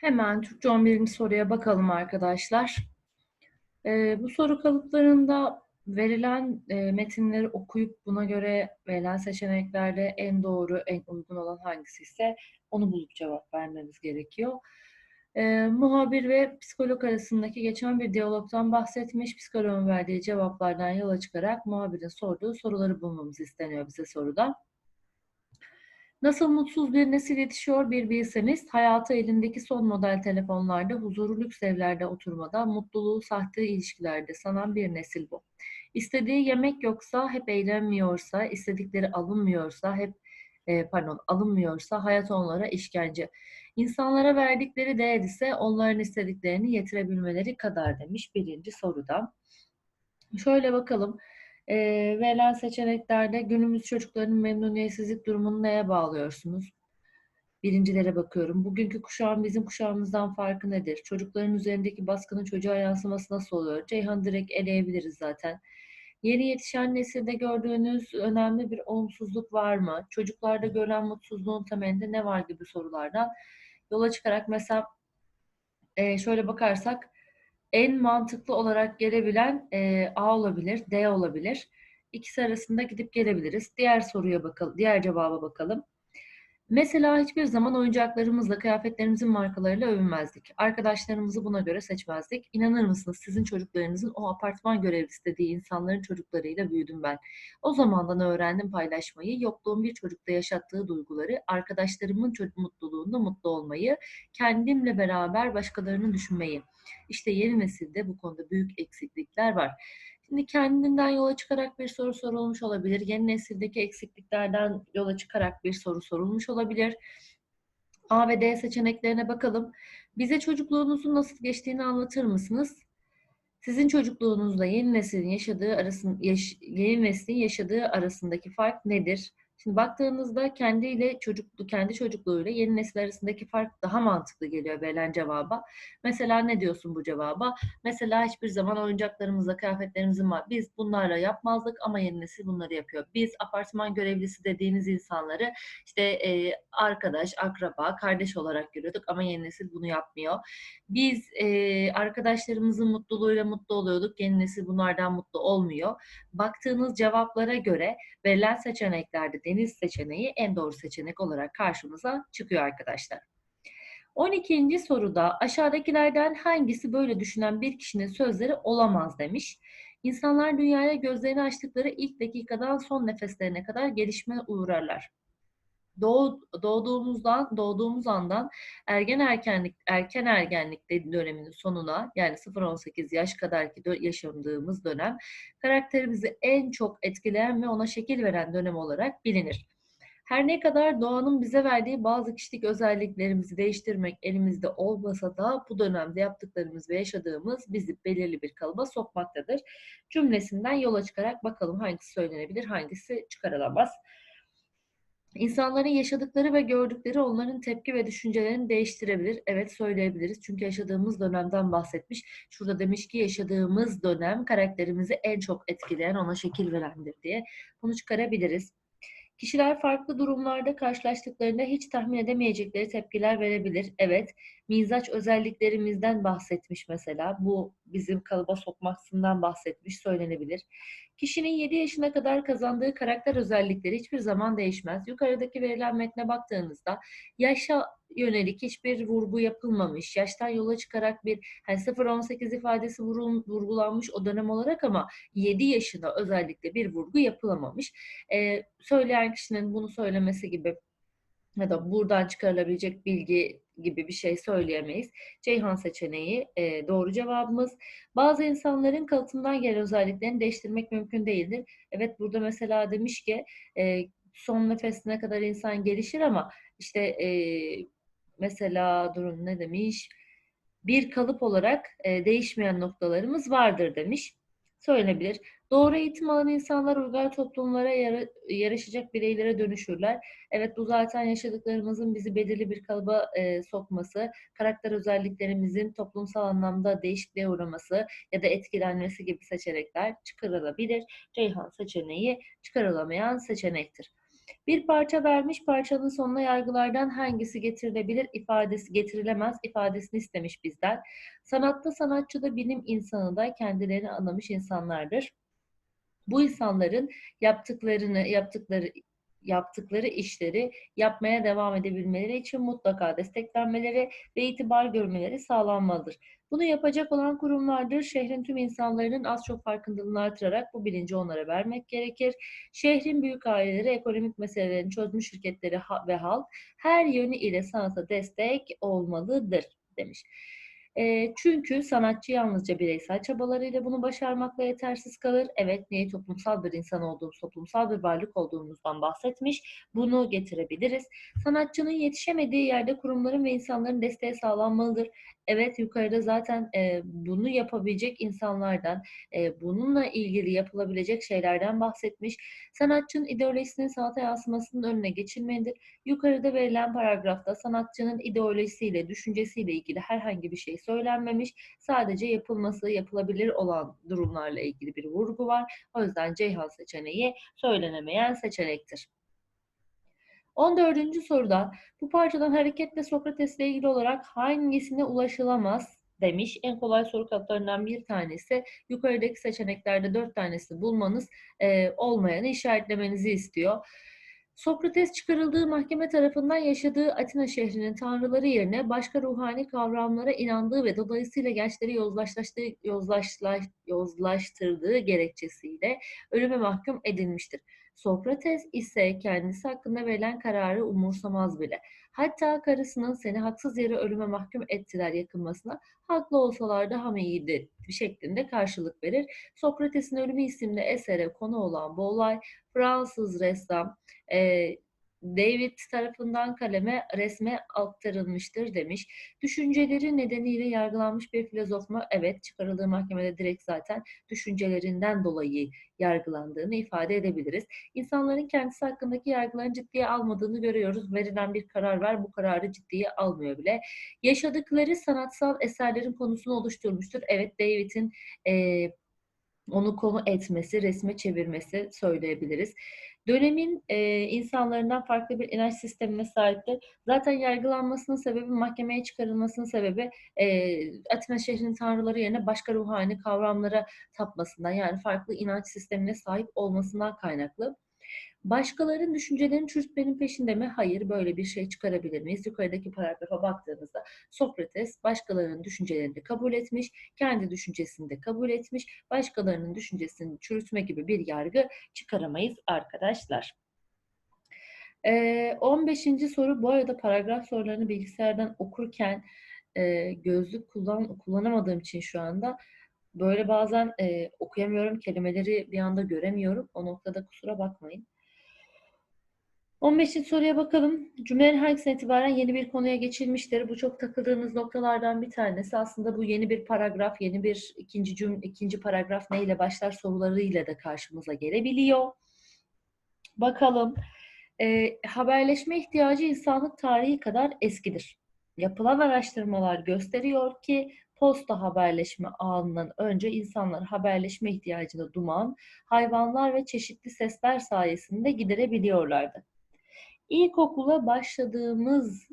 Hemen Türkçe 11. soruya bakalım arkadaşlar. Ee, bu soru kalıplarında verilen e, metinleri okuyup buna göre verilen seçeneklerde en doğru, en uygun olan hangisi ise onu bulup cevap vermemiz gerekiyor. Ee, muhabir ve psikolog arasındaki geçen bir diyalogtan bahsetmiş. Psikologun verdiği cevaplardan yola çıkarak muhabirin sorduğu soruları bulmamız isteniyor bize soruda. Nasıl mutsuz bir nesil yetişiyor bir bilseniz, hayatı elindeki son model telefonlarda, huzurlu lüks evlerde oturmada, mutluluğu sahte ilişkilerde sanan bir nesil bu. İstediği yemek yoksa, hep eğlenmiyorsa, istedikleri alınmıyorsa, hep e, pardon alınmıyorsa hayat onlara işkence. İnsanlara verdikleri değer ise onların istediklerini yetirebilmeleri kadar demiş birinci soruda. Şöyle bakalım. E, verilen seçeneklerde günümüz çocuklarının memnuniyetsizlik durumunu neye bağlıyorsunuz? Birincilere bakıyorum. Bugünkü kuşağın bizim kuşağımızdan farkı nedir? Çocukların üzerindeki baskının çocuğa yansıması nasıl oluyor? Ceyhan direkt eleyebiliriz zaten. Yeni yetişen nesilde gördüğünüz önemli bir olumsuzluk var mı? Çocuklarda görülen mutsuzluğun temelinde ne var gibi sorulardan yola çıkarak mesela e, şöyle bakarsak en mantıklı olarak gelebilen e, A olabilir, D olabilir. İkisi arasında gidip gelebiliriz. Diğer soruya bakalım, diğer cevaba bakalım. Mesela hiçbir zaman oyuncaklarımızla, kıyafetlerimizin markalarıyla övünmezdik. Arkadaşlarımızı buna göre seçmezdik. İnanır mısınız sizin çocuklarınızın o apartman görevlisi dediği insanların çocuklarıyla büyüdüm ben. O zamandan öğrendim paylaşmayı, yokluğum bir çocukta yaşattığı duyguları, arkadaşlarımın çocuk mutluluğunda mutlu olmayı, kendimle beraber başkalarını düşünmeyi. İşte yeni nesilde bu konuda büyük eksiklikler var. Kendinden yola çıkarak bir soru sorulmuş olabilir. Yeni nesildeki eksikliklerden yola çıkarak bir soru sorulmuş olabilir. A ve D seçeneklerine bakalım. Bize çocukluğunuzun nasıl geçtiğini anlatır mısınız? Sizin çocukluğunuzla yeni neslin yaşadığı arasın, yaş, yeni neslin yaşadığı arasındaki fark nedir? Şimdi baktığınızda kendiyle çocuklu, kendi çocukluğuyla yeni nesil arasındaki fark daha mantıklı geliyor verilen cevaba. Mesela ne diyorsun bu cevaba? Mesela hiçbir zaman oyuncaklarımızla, kıyafetlerimizin var. Biz bunlarla yapmazdık ama yeni nesil bunları yapıyor. Biz apartman görevlisi dediğiniz insanları işte e, arkadaş, akraba, kardeş olarak görüyorduk ama yeni nesil bunu yapmıyor. Biz e, arkadaşlarımızın mutluluğuyla mutlu oluyorduk. Yeni nesil bunlardan mutlu olmuyor. Baktığınız cevaplara göre verilen seçeneklerde deniz seçeneği en doğru seçenek olarak karşımıza çıkıyor arkadaşlar. 12. soruda aşağıdakilerden hangisi böyle düşünen bir kişinin sözleri olamaz demiş. İnsanlar dünyaya gözlerini açtıkları ilk dakikadan son nefeslerine kadar gelişme uğrarlar. Doğ, doğduğumuzdan doğduğumuz andan ergen erkenlik erken ergenlik döneminin sonuna yani 0-18 yaş kadarki yaşadığımız dönem karakterimizi en çok etkileyen ve ona şekil veren dönem olarak bilinir. Her ne kadar doğanın bize verdiği bazı kişilik özelliklerimizi değiştirmek elimizde olmasa da bu dönemde yaptıklarımız ve yaşadığımız bizi belirli bir kalıba sokmaktadır. Cümlesinden yola çıkarak bakalım hangisi söylenebilir, hangisi çıkarılamaz. İnsanların yaşadıkları ve gördükleri onların tepki ve düşüncelerini değiştirebilir. Evet söyleyebiliriz. Çünkü yaşadığımız dönemden bahsetmiş. Şurada demiş ki yaşadığımız dönem karakterimizi en çok etkileyen, ona şekil verendir diye. Bunu çıkarabiliriz. Kişiler farklı durumlarda karşılaştıklarında hiç tahmin edemeyecekleri tepkiler verebilir. Evet, mizaç özelliklerimizden bahsetmiş mesela. Bu bizim kalıba sokmasından bahsetmiş, söylenebilir. Kişinin 7 yaşına kadar kazandığı karakter özellikleri hiçbir zaman değişmez. Yukarıdaki verilen metne baktığınızda yaşa yönelik hiçbir vurgu yapılmamış. Yaştan yola çıkarak bir hani 0-18 ifadesi vurgulanmış o dönem olarak ama 7 yaşında özellikle bir vurgu yapılamamış. Ee, söyleyen kişinin bunu söylemesi gibi ya da buradan çıkarılabilecek bilgi gibi bir şey söyleyemeyiz. Ceyhan seçeneği e, doğru cevabımız. Bazı insanların kalıtımdan gelen özelliklerini değiştirmek mümkün değildir. Evet burada mesela demiş ki e, son nefesine kadar insan gelişir ama işte e, mesela durun ne demiş? Bir kalıp olarak e, değişmeyen noktalarımız vardır demiş. Söylenebilir. Doğru eğitim alan insanlar uygar toplumlara yarışacak bireylere dönüşürler. Evet bu zaten yaşadıklarımızın bizi belirli bir kalıba e, sokması, karakter özelliklerimizin toplumsal anlamda değişikliğe uğraması ya da etkilenmesi gibi seçenekler çıkarılabilir. Ceyhan seçeneği çıkarılamayan seçenektir. Bir parça vermiş, parçanın sonuna yargılardan hangisi getirilebilir ifadesi getirilemez ifadesini istemiş bizden. Sanatta sanatçı da bilim insanı da kendilerini anlamış insanlardır. Bu insanların yaptıklarını, yaptıkları yaptıkları işleri yapmaya devam edebilmeleri için mutlaka desteklenmeleri ve itibar görmeleri sağlanmalıdır. Bunu yapacak olan kurumlardır. Şehrin tüm insanların az çok farkındalığını artırarak bu bilinci onlara vermek gerekir. Şehrin büyük aileleri ekonomik meselelerini çözmüş şirketleri ve halk her yönü ile sanata destek olmalıdır demiş. E, çünkü sanatçı yalnızca bireysel çabalarıyla bunu başarmakla yetersiz kalır. Evet, niye toplumsal bir insan olduğumuz, toplumsal bir varlık olduğumuzdan bahsetmiş. Bunu getirebiliriz. Sanatçının yetişemediği yerde kurumların ve insanların desteği sağlanmalıdır. Evet, yukarıda zaten e, bunu yapabilecek insanlardan, e, bununla ilgili yapılabilecek şeylerden bahsetmiş. Sanatçının ideolojisinin sanata yansımasının önüne geçilmelidir. Yukarıda verilen paragrafta sanatçının ideolojisiyle, düşüncesiyle ilgili herhangi bir şey söylenmemiş. Sadece yapılması, yapılabilir olan durumlarla ilgili bir vurgu var. O yüzden Ceyhan seçeneği söylenemeyen seçenektir. 14. soruda bu parçadan hareketle Sokrates'le ilgili olarak hangisine ulaşılamaz demiş. En kolay soru kalıplarından bir tanesi. Yukarıdaki seçeneklerde dört tanesini bulmanız e, olmayanı işaretlemenizi istiyor. Sokrates çıkarıldığı mahkeme tarafından yaşadığı Atina şehrinin tanrıları yerine başka ruhani kavramlara inandığı ve dolayısıyla gençleri yozlaştığı, yozlaşlaş, yozlaştırdığı gerekçesiyle ölüme mahkum edilmiştir. Sokrates ise kendisi hakkında verilen kararı umursamaz bile. Hatta karısının seni haksız yere ölüme mahkum ettiler yakınmasına haklı olsalar daha mı iyiydi şeklinde karşılık verir. Sokrates'in Ölümü isimli esere konu olan bu olay Fransız ressam e, David tarafından kaleme resme aktarılmıştır demiş. Düşünceleri nedeniyle yargılanmış bir filozof mu? Evet, çıkarıldığı mahkemede direkt zaten düşüncelerinden dolayı yargılandığını ifade edebiliriz. İnsanların kendisi hakkındaki yargılarını ciddiye almadığını görüyoruz. Verilen bir karar var, bu kararı ciddiye almıyor bile. Yaşadıkları sanatsal eserlerin konusunu oluşturmuştur. Evet, David'in e, onu konu etmesi, resme çevirmesi söyleyebiliriz. Dönemin e, insanlarından farklı bir inanç sistemine sahiptir. Zaten yargılanmasının sebebi, mahkemeye çıkarılmasının sebebi e, Atina şehrinin tanrıları yerine başka ruhani kavramlara tapmasından yani farklı inanç sistemine sahip olmasından kaynaklı. Başkalarının düşüncelerinin çürütmenin peşinde mi? Hayır, böyle bir şey çıkarabilir miyiz? Yukarıdaki paragrafa baktığımızda Sokrates başkalarının düşüncelerini de kabul etmiş, kendi düşüncesini de kabul etmiş, başkalarının düşüncesini çürütme gibi bir yargı çıkaramayız arkadaşlar. Ee, 15. soru bu arada paragraf sorularını bilgisayardan okurken e, gözlük kullan, kullanamadığım için şu anda böyle bazen e, okuyamıyorum, kelimeleri bir anda göremiyorum. O noktada kusura bakmayın. 15. soruya bakalım. Cümlenin hangisinden itibaren yeni bir konuya geçilmiştir? Bu çok takıldığımız noktalardan bir tanesi. Aslında bu yeni bir paragraf, yeni bir ikinci cümle, ikinci paragraf neyle başlar sorularıyla da karşımıza gelebiliyor. Bakalım. E, haberleşme ihtiyacı insanlık tarihi kadar eskidir. Yapılan araştırmalar gösteriyor ki posta haberleşme ağından önce insanlar haberleşme ihtiyacını duman, hayvanlar ve çeşitli sesler sayesinde giderebiliyorlardı. İlkokula başladığımız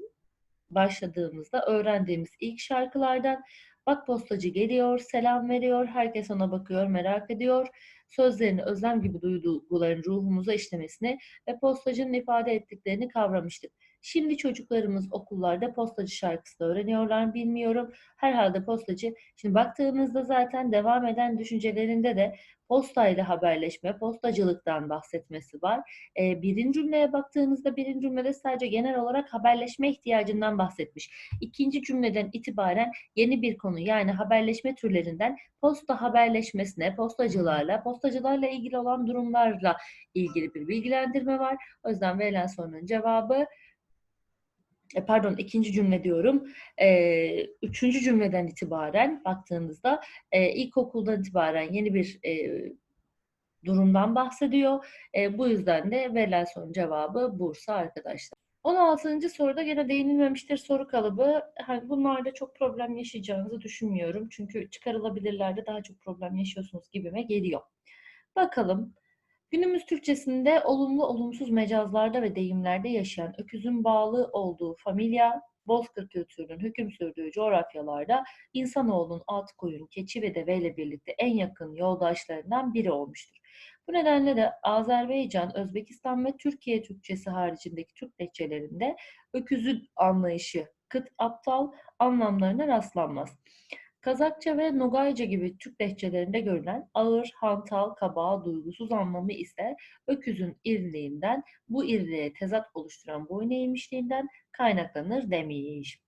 başladığımızda öğrendiğimiz ilk şarkılardan bak postacı geliyor, selam veriyor, herkes ona bakıyor, merak ediyor. Sözlerini özlem gibi duyguların ruhumuza işlemesini ve postacının ifade ettiklerini kavramıştık. Şimdi çocuklarımız okullarda postacı şarkısı da öğreniyorlar bilmiyorum. Herhalde postacı, şimdi baktığımızda zaten devam eden düşüncelerinde de postayla haberleşme, postacılıktan bahsetmesi var. E, birinci cümleye baktığınızda birinci cümlede sadece genel olarak haberleşme ihtiyacından bahsetmiş. İkinci cümleden itibaren yeni bir konu yani haberleşme türlerinden posta haberleşmesine, postacılarla, postacılarla ilgili olan durumlarla ilgili bir bilgilendirme var. O yüzden verilen sorunun cevabı pardon ikinci cümle diyorum. E, üçüncü cümleden itibaren baktığınızda e, ilkokuldan itibaren yeni bir e, durumdan bahsediyor. E, bu yüzden de verilen sorunun cevabı Bursa arkadaşlar. 16. soruda gene değinilmemiştir soru kalıbı. Hani bunlarda çok problem yaşayacağınızı düşünmüyorum. Çünkü çıkarılabilirlerde daha çok problem yaşıyorsunuz gibime geliyor. Bakalım Günümüz Türkçesinde olumlu olumsuz mecazlarda ve deyimlerde yaşayan öküzün bağlı olduğu familya, Bozkır kültürünün hüküm sürdüğü coğrafyalarda insanoğlunun at, koyun, keçi ve deveyle birlikte en yakın yoldaşlarından biri olmuştur. Bu nedenle de Azerbaycan, Özbekistan ve Türkiye Türkçesi haricindeki Türk lehçelerinde öküzün anlayışı kıt aptal anlamlarına rastlanmaz. Kazakça ve Nogayca gibi Türk lehçelerinde görülen ağır, hantal, kaba, duygusuz anlamı ise öküzün iriliğinden, bu iriliğe tezat oluşturan boyun eğmişliğinden kaynaklanır demiş.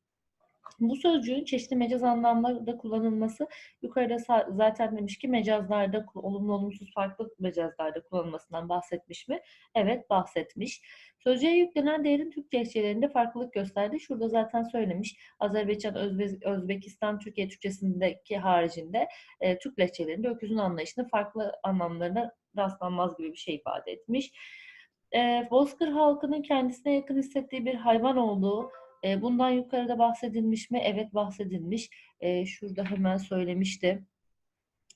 Bu sözcüğün çeşitli mecaz anlamlarda kullanılması yukarıda zaten demiş ki mecazlarda olumlu olumsuz farklı mecazlarda kullanılmasından bahsetmiş mi? Evet bahsetmiş. Sözcüğe yüklenen değerin Türk lehçelerinde farklılık gösterdi. Şurada zaten söylemiş. Azerbaycan, Özbe Özbekistan, Türkiye Türkçesindeki haricinde e, Türk lehçelerinde öküzün anlayışında farklı anlamlarına rastlanmaz gibi bir şey ifade etmiş. E, Bozkır halkının kendisine yakın hissettiği bir hayvan olduğu, e, bundan yukarıda bahsedilmiş mi? Evet bahsedilmiş. E, şurada hemen söylemişti.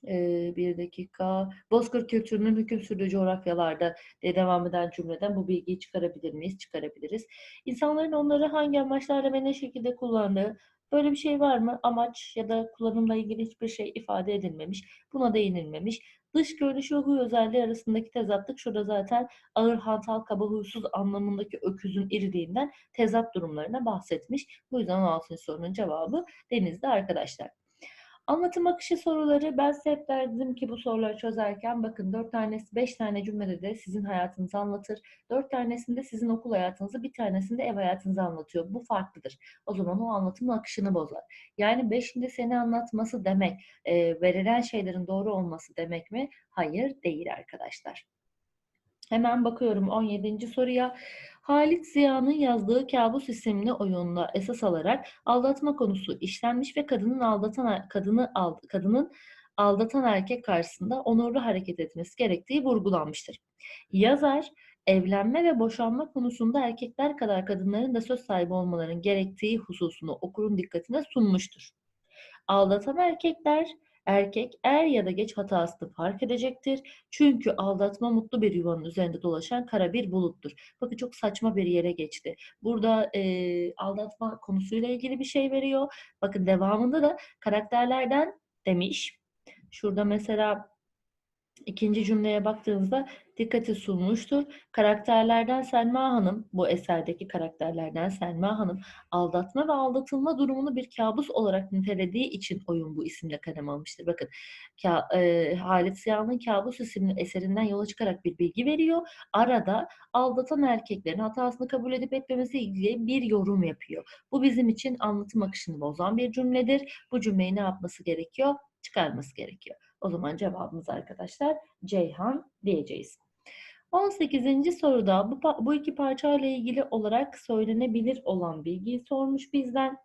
E, bir dakika. Bozkır kültürünün hüküm sürdüğü coğrafyalarda diye devam eden cümleden bu bilgiyi çıkarabilir miyiz? Çıkarabiliriz. İnsanların onları hangi amaçlarla ve ne şekilde kullandığı, Böyle bir şey var mı? Amaç ya da kullanımla ilgili hiçbir şey ifade edilmemiş. Buna değinilmemiş. Dış görünüş ve huy özelliği arasındaki tezatlık şurada zaten ağır, hantal, kaba, huysuz anlamındaki öküzün iriliğinden tezat durumlarına bahsetmiş. Bu yüzden 16. sorunun cevabı denizde arkadaşlar. Anlatım akışı soruları ben size hep derdim ki bu soruları çözerken bakın dört tanesi, beş tane cümlede de sizin hayatınızı anlatır. Dört tanesinde sizin okul hayatınızı, bir tanesinde ev hayatınızı anlatıyor. Bu farklıdır. O zaman o anlatım akışını bozar. Yani beşinde seni anlatması demek, e, verilen şeylerin doğru olması demek mi? Hayır değil arkadaşlar. Hemen bakıyorum 17. soruya. Halit Ziya'nın yazdığı Kabus isimli oyunla esas alarak aldatma konusu işlenmiş ve kadının aldatan kadını kadının aldatan erkek karşısında onurlu hareket etmesi gerektiği vurgulanmıştır. Yazar evlenme ve boşanma konusunda erkekler kadar kadınların da söz sahibi olmalarının gerektiği hususunu okurun dikkatine sunmuştur. Aldatan erkekler Erkek er ya da geç hatasını fark edecektir. Çünkü aldatma mutlu bir yuvanın üzerinde dolaşan kara bir buluttur. Bakın çok saçma bir yere geçti. Burada e, aldatma konusuyla ilgili bir şey veriyor. Bakın devamında da karakterlerden demiş. Şurada mesela İkinci cümleye baktığınızda dikkati sunmuştur. Karakterlerden Selma Hanım, bu eserdeki karakterlerden Selma Hanım, aldatma ve aldatılma durumunu bir kabus olarak nitelediği için oyun bu isimle kalem almıştır. Bakın, ka, e, Halit Ziya'nın Kabus isimli eserinden yola çıkarak bir bilgi veriyor. Arada aldatan erkeklerin hatasını kabul edip etmemesi ilgili bir yorum yapıyor. Bu bizim için anlatım akışını bozan bir cümledir. Bu cümleyi ne yapması gerekiyor? Çıkarması gerekiyor. O zaman cevabımız arkadaşlar Ceyhan diyeceğiz. 18. soruda bu, bu iki parça ile ilgili olarak söylenebilir olan bilgiyi sormuş bizden.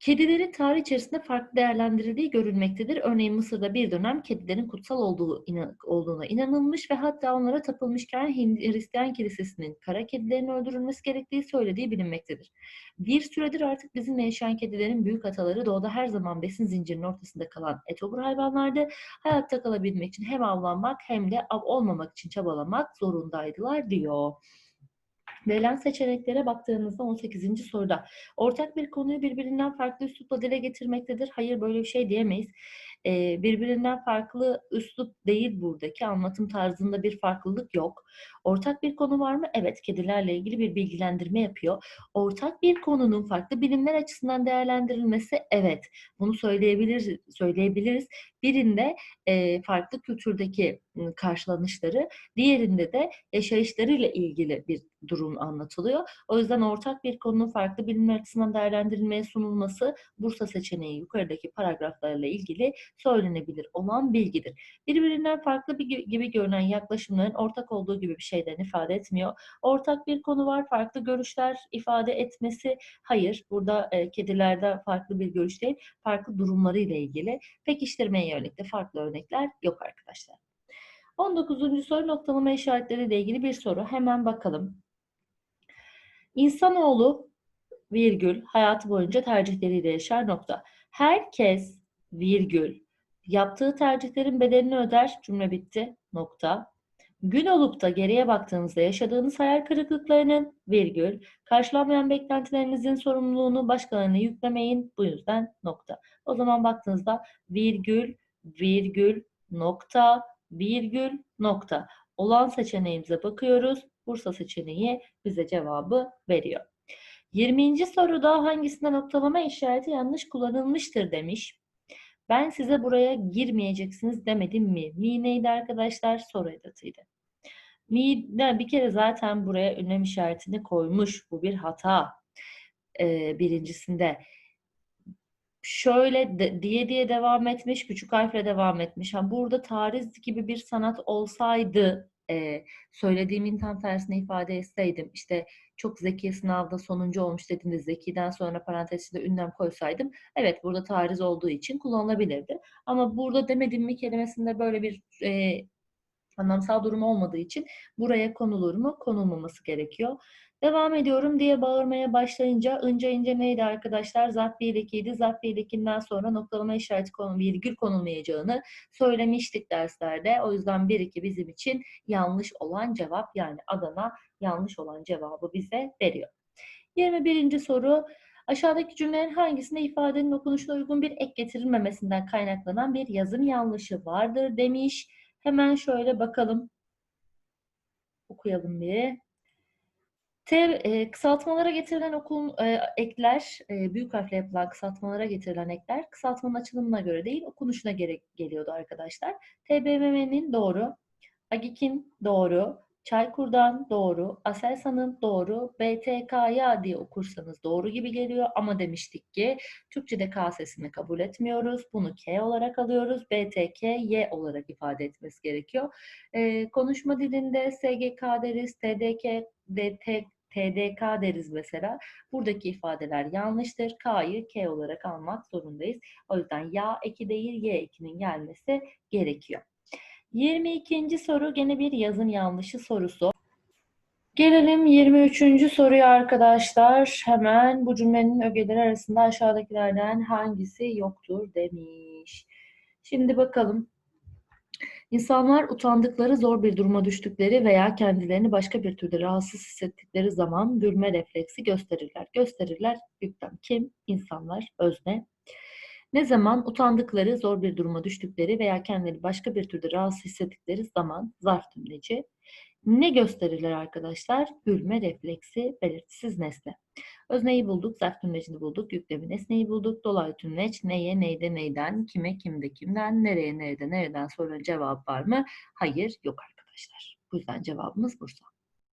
Kedilerin tarih içerisinde farklı değerlendirildiği görülmektedir. Örneğin Mısır'da bir dönem kedilerin kutsal olduğu olduğuna inanılmış ve hatta onlara tapılmışken Hristiyan kilisesinin kara kedilerin öldürülmesi gerektiği söylediği bilinmektedir. Bir süredir artık bizimle yaşayan kedilerin büyük ataları doğada her zaman besin zincirinin ortasında kalan etobur hayvanlardı. Hayatta kalabilmek için hem avlanmak hem de av olmamak için çabalamak zorundaydılar diyor. Verilen seçeneklere baktığımızda 18. soruda ortak bir konuyu birbirinden farklı üslupla dile getirmektedir. Hayır böyle bir şey diyemeyiz. Ee, birbirinden farklı üslup değil buradaki anlatım tarzında bir farklılık yok. Ortak bir konu var mı? Evet, kedilerle ilgili bir bilgilendirme yapıyor. Ortak bir konunun farklı bilimler açısından değerlendirilmesi evet. Bunu söyleyebiliriz, söyleyebiliriz. Birinde e, farklı kültürdeki karşılanışları, diğerinde de yaşayışlarıyla ilgili bir durum anlatılıyor. O yüzden ortak bir konunun farklı bilimler açısından değerlendirilmeye sunulması Bursa seçeneği yukarıdaki paragraflarla ilgili söylenebilir olan bilgidir. Birbirinden farklı bir gibi görünen yaklaşımların ortak olduğu gibi bir şeyden ifade etmiyor. Ortak bir konu var, farklı görüşler ifade etmesi hayır. Burada e, kedilerde farklı bir görüş değil, farklı durumlarıyla ilgili pekiştirmeye yönelik de farklı örnekler yok arkadaşlar. 19. soru noktalama işaretleriyle ilgili bir soru. Hemen bakalım. İnsanoğlu virgül hayatı boyunca tercihleriyle yaşar nokta. Herkes virgül yaptığı tercihlerin bedelini öder cümle bitti nokta. Gün olup da geriye baktığınızda yaşadığınız hayal kırıklıklarının virgül, karşılanmayan beklentilerinizin sorumluluğunu başkalarına yüklemeyin. Bu yüzden nokta. O zaman baktığınızda virgül, virgül, nokta, virgül, nokta. Olan seçeneğimize bakıyoruz. Bursa seçeneği bize cevabı veriyor. 20. soruda hangisinde noktalama işareti yanlış kullanılmıştır demiş. Ben size buraya girmeyeceksiniz demedim mi? Mi neydi arkadaşlar? Soru edatıydı. Mi bir kere zaten buraya ünlem işaretini koymuş. Bu bir hata. Ee, birincisinde. Şöyle de- diye diye devam etmiş, küçük harfle devam etmiş. Ha, burada tariz gibi bir sanat olsaydı, e, söylediğimin tam tersini ifade etseydim, işte çok zeki sınavda sonuncu olmuş dediğinde zekiden sonra parantez içinde ünlem koysaydım, evet burada tariz olduğu için kullanılabilirdi. Ama burada demedim mi kelimesinde böyle bir e, anlamsal durum olmadığı için buraya konulur mu? Konulmaması gerekiyor. Devam ediyorum diye bağırmaya başlayıncaınca ince neydi arkadaşlar? Zarf birlikiydi. Zarf birlikinden sonra noktalama işareti konu, virgül konulmayacağını söylemiştik derslerde. O yüzden 1-2 bizim için yanlış olan cevap yani Adana yanlış olan cevabı bize veriyor. 21. soru Aşağıdaki cümlelerin hangisinde ifadenin okunuşuna uygun bir ek getirilmemesinden kaynaklanan bir yazım yanlışı vardır demiş. Hemen şöyle bakalım. Okuyalım bir. T, e, kısaltmalara getirilen okul e, ekler, e, büyük harfle yapılan kısaltmalara getirilen ekler kısaltmanın açılımına göre değil, okunuşuna göre geliyordu arkadaşlar. TBMM'nin doğru, Agik'in doğru, Çaykur'dan doğru, Aselsan'ın doğru, BTK'ya diye okursanız doğru gibi geliyor ama demiştik ki Türkçe'de K sesini kabul etmiyoruz. Bunu K olarak alıyoruz. BTK, Y olarak ifade etmesi gerekiyor. Ee, konuşma dilinde SGK deriz, TDK, DT, TDK deriz mesela. Buradaki ifadeler yanlıştır. K'yı K olarak almak zorundayız. O yüzden ya eki değil Y ekinin gelmesi gerekiyor. 22. soru gene bir yazım yanlışı sorusu. Gelelim 23. soruya arkadaşlar. Hemen bu cümlenin ögeleri arasında aşağıdakilerden hangisi yoktur demiş. Şimdi bakalım. İnsanlar utandıkları, zor bir duruma düştükleri veya kendilerini başka bir türde rahatsız hissettikleri zaman gülme refleksi gösterirler. Gösterirler yüklem kim? İnsanlar, özne. Ne zaman utandıkları, zor bir duruma düştükleri veya kendileri başka bir türde rahatsız hissettikleri zaman zarf tümleci. Ne gösterirler arkadaşlar? Gülme refleksi belirtisiz nesne. Özneyi bulduk, zarf tümlecini bulduk, yüklemi nesneyi bulduk. Dolaylı tümleç neye, neyde, neyden, kime, kimde, kimden, nereye, nerede, nereden sonra cevap var mı? Hayır, yok arkadaşlar. Bu yüzden cevabımız Bursa.